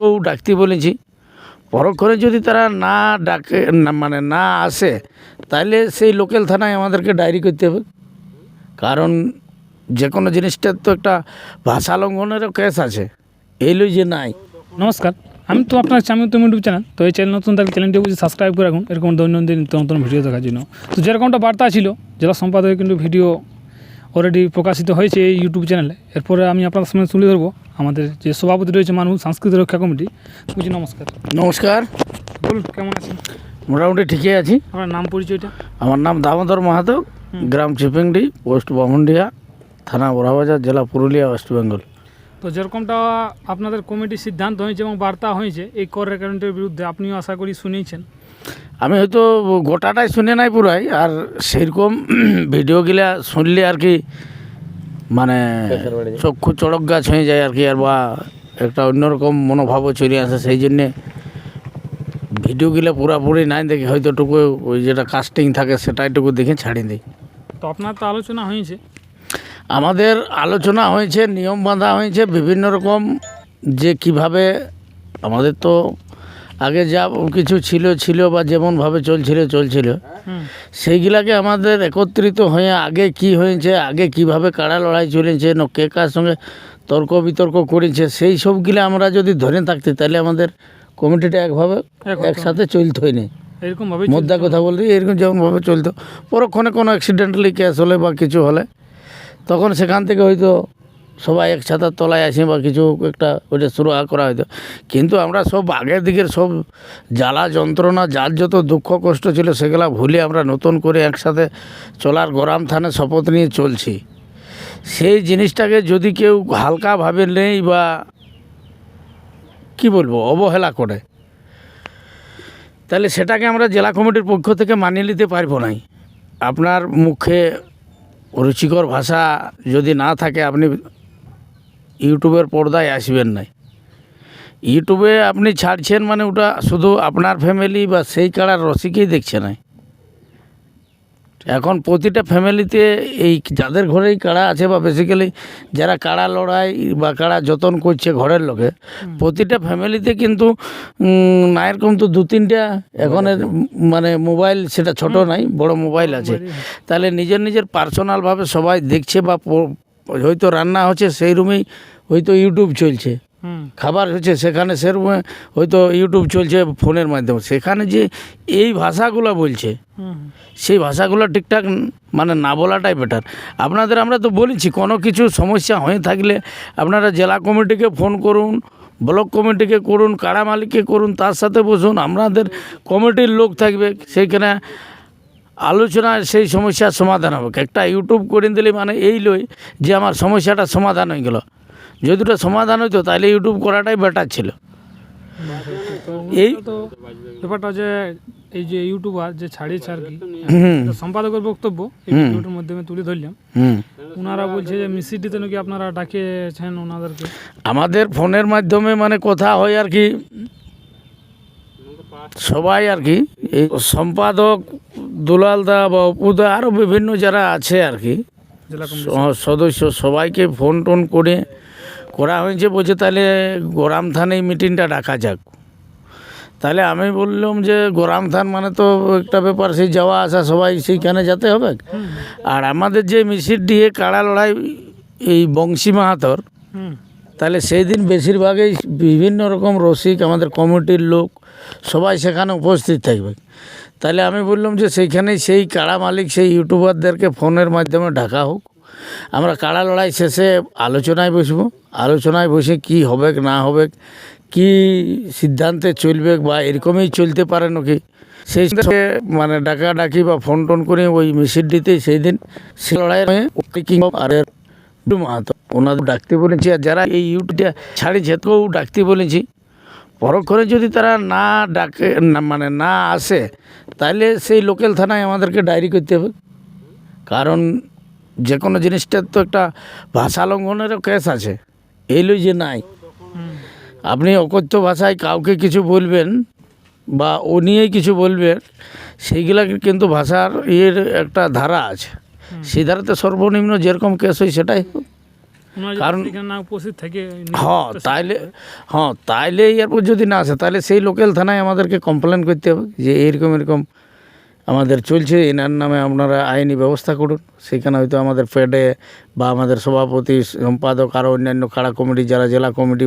ডাকতে বলেছি পরক্ষণে যদি তারা না ডাকে মানে না আসে তাহলে সেই লোকাল থানায় আমাদেরকে ডায়েরি করতে হবে। কারণ যে কোনো জিনিসটার তো একটা ভাষা লঙ্ঘনেরও কেস আছে। এই লই যে নাই। নমস্কার, আমি তো আপনার আমি তো ইউটিউব চ্যানেল, তো এই চ্যানেল নতুন থাকলে চ্যানেলটি বুঝে সাবস্ক্রাইব করে রাখুন। এরকম দৈনন্দিন নিত্য নতুন ভিডিও দেখার জন্য। তো যেরকমটা বার্তা ছিল জেলা সম্পাদকের কিন্তু ভিডিও অলরেডি প্রকাশিত হয়েছে এই ইউটিউব চ্যানেলে এরপরে আমি আপনাদের সামনে তুলে ধরবো আমাদের যে সভাপতি রয়েছে মানুষ সাংস্কৃতিক রক্ষা কমিটি। বুঝি নমস্কার। নমস্কার। বলুন কেমন আছেন? মোটামুটি ঠিকই আছি। আপনার নাম পরিচয়টা? আমার নাম দামোদর মাহাতো গ্রাম চিপিংডি পোস্ট বামুন্ডিয়া থানা বড়াবাজার জেলা পুরুলিয়া ওয়েস্ট বেঙ্গল। তো যেরকমটা আপনাদের কমিটির সিদ্ধান্ত হয়েছে এবং বার্তা হয়েছে এই কর রেকারেন্টের বিরুদ্ধে আপনিও আশা করি শুনেছেন। আমি হয়তো গোটাটাই শুনে নাই পুরাই আর সেরকম ভিডিওগুলা শুনলে আর কি মানে চক্ষু চড়ক গাছ হয়ে যায় আর কি আর বা একটা অন্যরকম মনোভাবও চলে আসে। সেই জন্যে ভিডিওগুলো পুরাপুরি নাই দেখি হয়তো টুকু ওই যেটা কাস্টিং থাকে সেটাইটুকু দেখে ছাড়ি দিই। তো আপনার তো আলোচনা হয়েছে? আমাদের আলোচনা হয়েছে নিয়ম বাঁধা হয়েছে বিভিন্ন রকম যে কীভাবে আমাদের তো আগে যা কিছু ছিল ছিল বা যেমনভাবে চলছিল চলছিল। সেইগুলাকে আমাদের একত্রিত হয়ে আগে কি হয়েছে আগে কীভাবে কাড়া লড়াই চলেছে ন কে কার সঙ্গে তর্ক বিতর্ক করেছে সেই সবগুলো আমরা যদি ধরে থাকতে তাহলে আমাদের কমিটিটা একভাবে একসাথে চলতোই হয়নি এরকমভাবে মোদ্দা কথা বলতে এরকম যেমনভাবে চলতো। পরক্ষণে কোনো অ্যাক্সিডেন্টালি কেস হলে বা কিছু হলে তখন সেখান থেকে হয়তো সবাই এক ছাতার তলায় আসে বা কিছু একটা ওইটা শুরু করা হয়তো। কিন্তু আমরা সব আগের দিকের সব জ্বালা যন্ত্রণা, যার যত দুঃখ কষ্ট ছিল সেগুলা ভুলে আমরা নতুন করে একসাথে চলার গরম থানে শপথ নিয়ে চলছি। সেই জিনিসটাকে যদি কেউ হালকাভাবে নেই বা কি বলব, অবহেলা করে, তাহলে সেটাকে আমরা জেলা কমিটির পক্ষ থেকে মানিয়ে নিতে পারব নাই। আপনার মুখে রুচিকর ভাষা যদি না থাকে, আপনি ইউটিউবের পর্দায় আসবেন নাই। ইউটিউবে আপনি ছাড়ছেন মানে ওটা শুধু আপনার ফ্যামিলি বা সেই কাড়ার রসিকেই দেখছে নাই। এখন প্রতিটা ফ্যামিলিতে এই যাদের ঘরেই কাড়া আছে বা বেসিক্যালি যারা কাড়া লড়াই বা কাড়া যতন করছে ঘরের লোকে প্রতিটা ফ্যামিলিতে কিন্তু না এরকম তো দু তিনটা এখন মানে মোবাইল সেটা ছোট নাই বড় মোবাইল আছে। তাহলে নিজের নিজের পার্সোনালভাবে সবাই দেখছে বা হয়তো রান্না হচ্ছে সেই রুমেই হয়তো ইউটিউব চলছে। খাবার হচ্ছে সেখানে সেরকম হয়তো ইউটিউব চলছে ফোনের মাধ্যমে। সেখানে যে এই ভাষাগুলো বলছে সেই ভাষাগুলো ঠিকঠাক মানে না বলাটাই বেটার আপনাদের আমরা তো বলেছি কোনো কিছু সমস্যা হয়ে থাকলে আপনারা জেলা কমিটিকে ফোন করুন ব্লক কমিটিকে করুন কাড়া মালিককে করুন তার সাথে বসুন। আমাদের কমিটির লোক থাকবে সেইখানে আলোচনায় সেই সমস্যার সমাধান হবে। একটা ইউটিউব করে দিলে মানে এই লই যে আমার সমস্যাটা সমাধান হয়ে গেল। যদি ওটা সমাধান হইতো তাহলে ইউটিউব করাটাই বেটার ছিল। এই ব্যাপারটা যে এই যে ইউটিউবার যে ছাড়িয়েছে আর কি সম্পাদকের বক্তব্য। ভিডিওটার মাধ্যমে তুলে ধরলাম। ওনারা বলছে যে মিসিডিতে নাকি আপনারা ডাকিয়েছেন ওনাদেরকে। আমাদের ফোনের মাধ্যমে মানে কথা হয় আর কি। সবাই আর কি এই সম্পাদক দুলালদা বা অপুদা আরও বিভিন্ন যারা আছে আর কি। সদস্য সবাইকে ফোন টোন করে করা হয়েছে বলছে তাহলে গোরাম থানেই মিটিংটা ডাকা যাক। তাহলে আমি বললাম যে গোরাম থান মানে তো একটা ব্যাপার সেই যাওয়া আসা সবাই সেইখানে যেতে হবে। আর আমাদের যে মিছিল দিয়ে কাড়া লড়াই এই বংশী মাহাতর তাহলে সেই দিন বেশিরভাগই বিভিন্ন রকম রসিক আমাদের কমিটির লোক সবাই সেখানে উপস্থিত থাকবে। তাহলে আমি বললাম যে সেইখানেই সেই কাড়া মালিক, সেই ইউটিউবারদেরকে ফোনের মাধ্যমে ঢাকা হোক। আমরা কাড়া লড়াই শেষে আলোচনায় বসবো। আলোচনায় বসে কি হবে, না হবে, কি সিদ্ধান্তে চলবে বা এরকমই চলতে পারে নাকি? সেই মানে ডাকা ডাকি বা ফোন টোন করে ওই মিছিলটিতে সেই দিন সে লড়াই আর মাহাতো। ওনাদের ডাকতে বলেছি আর যারা এই ইউটিউবটা ছাড়িয়েছে, তোকেও ডাকতে বলেছি। পরক্ষণে যদি তারা না ডাকে না মানে না আসে তাহলে সেই লোকাল থানায় আমাদেরকে ডায়েরি করতে হবে। কারণ যে কোনো জিনিসটার তো একটা ভাষা লঙ্ঘনেরও কেস আছে। এই লই যে নাই। আপনি অকথ্য ভাষায় কাউকে কিছু বলবেন বা ও নিয়েই কিছু বলবেন সেইগুলা কিন্তু ভাষার ইয়ের একটা ধারা আছে। সেই ধারাতে সর্বনিম্ন যেরকম কেস হয় সেটাই কারণ উপস্থিত থেকে হ্যাঁ তাইলে হ্যাঁ তাইলে এরপর যদি না আসে তাহলে সেই লোকাল থানায় আমাদেরকে কমপ্লেন করতে হবে যে এরকম এরকম আমাদের চলছে এনার নামে আপনারা আইনি ব্যবস্থা করুন। সেখানে হয়তো আমাদের ফেডে বা আমাদের সভাপতি সম্পাদক আরও অন্যান্য কাড়া কমিটি যারা জেলা কমিটি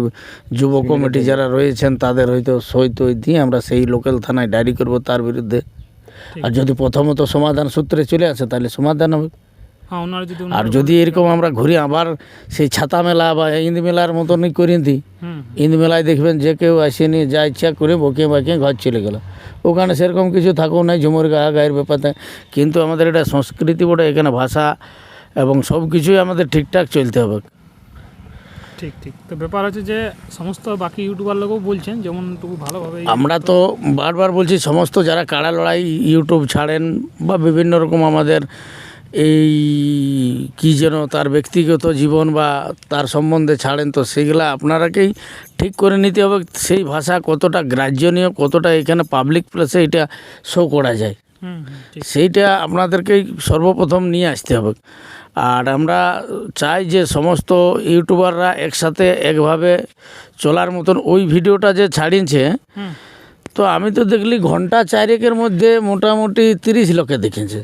যুব কমিটি যারা রয়েছেন তাদের হয়তো সই টই দিয়ে আমরা সেই লোকাল থানায় ডায়েরি করব তার বিরুদ্ধে। আর যদি প্রথমত সমাধান সূত্রে চলে আসে তাহলে সমাধান হবে। আর যদি এরকম আমরা ঘুরে আবার সেই ছাতা মেলা বা ইন্দ মেলার মতনই করে দিই ইন্দ মেলায় দেখবেন যে কেউ আসেনি যা ইচ্ছা করে বকে বাকে ঘর চলে গেল। ওখানে সেরকম কিছু থাকেও নাই ঝুমুর গা গায়ের ব্যাপারে কিন্তু আমাদের এটা সংস্কৃতি বটে এখানে ভাষা এবং সব কিছুই আমাদের ঠিকঠাক চলতে হবে। ঠিক ঠিক। তো ব্যাপার হচ্ছে যে সমস্ত বাকি ইউটিউবার লোকও বলছেন যেমন একটু ভালোভাবে আমরা তো বারবার বলছি সমস্ত যারা কাড়া লড়াই ইউটিউব ছাড়েন বা বিভিন্ন রকম আমাদের এই কি যেন তার ব্যক্তিগত জীবন বা তার সম্বন্ধে ছাড়েন তো সেগুলা আপনারাকেই ঠিক করে নিতে হবে। সেই ভাষা কতটা গ্রাহ্যনীয় কতটা এখানে পাবলিক প্লেসে এটা শো করা যায়। সেইটা আপনাদেরকেই সর্বপ্রথম নিয়ে আসতে হবে। আর আমরা চাই যে সমস্ত ইউটিউবাররা একসাথে একভাবে চলার মতন। ওই ভিডিওটা যে ছাড়িয়েছে তো আমি তো দেখলি ঘণ্টা চারেকের মধ্যে মোটামুটি তিরিশ লোকে দেখেছে।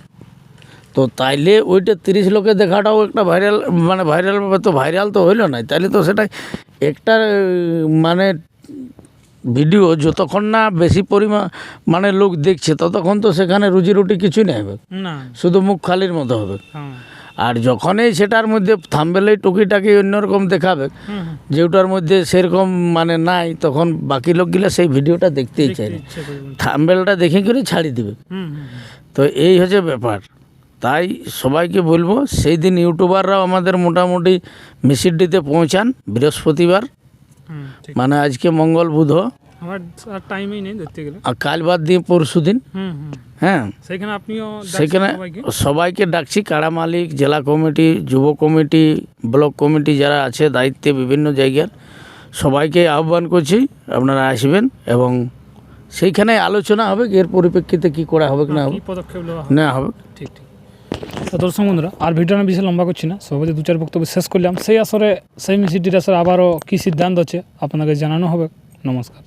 তো তাইলে ওইটা তিরিশ লোকে দেখাটাও একটা ভাইরাল মানে ভাইরাল তো ভাইরাল তো হইল না তাইলে তো সেটা একটা মানে ভিডিও যতক্ষণ না বেশি পরিমাণ মানে লোক দেখছে ততক্ষণ তো সেখানে রুজি রুটি কিছুই নেই হবে। শুধু মুখ খালির মতো হবে। হ্যাঁ। আর যখনই সেটার মধ্যে থাম্বেলেই টুকিটাকি অন্যরকম দেখাবে যেটার মধ্যে সেরকম মানে নাই তখন বাকি লোকগুলো সেই ভিডিওটা দেখতেই করবেন থাম্বেলটা দেখে করে ছাড়ি দিবে। তো এই হচ্ছে ব্যাপার। তাই সবাইকে বলব সেই দিন ইউটিউবাররাও আমাদের মোটামুটি মিছিলটিতে পৌঁছান বৃহস্পতিবার। মানে আজকে মঙ্গল বুধ। টাইমই নেই ধরতে গেলে। আর কাল বাদ দিয়ে পরশু দিন। হ্যাঁ। সেখানে আপনিও সেখানে সবাইকে? ডাকছি কাড়া মালিক জেলা কমিটি যুব কমিটি ব্লক কমিটি যারা আছে দায়িত্বে বিভিন্ন জায়গার সবাইকে আহ্বান করছি আপনারা আসবেন এবং সেইখানে আলোচনা হবে এর পরিপ্রেক্ষিতে কি করা হবে কি না হবে। পদক্ষেপ নেওয়া হবে? না হবে। ঠিক ঠিক। তো দর্শক বন্ধুরা আর ভিডিওটা বিশেষ লম্বা করছি না। সভাপতি দু চার বক্তব্য শেষ করলাম, সেই আসরে, সেই মিছিলটির আসরে আবারও কী সিদ্ধান্ত আছে আপনাকে জানানো হবে। নমস্কার।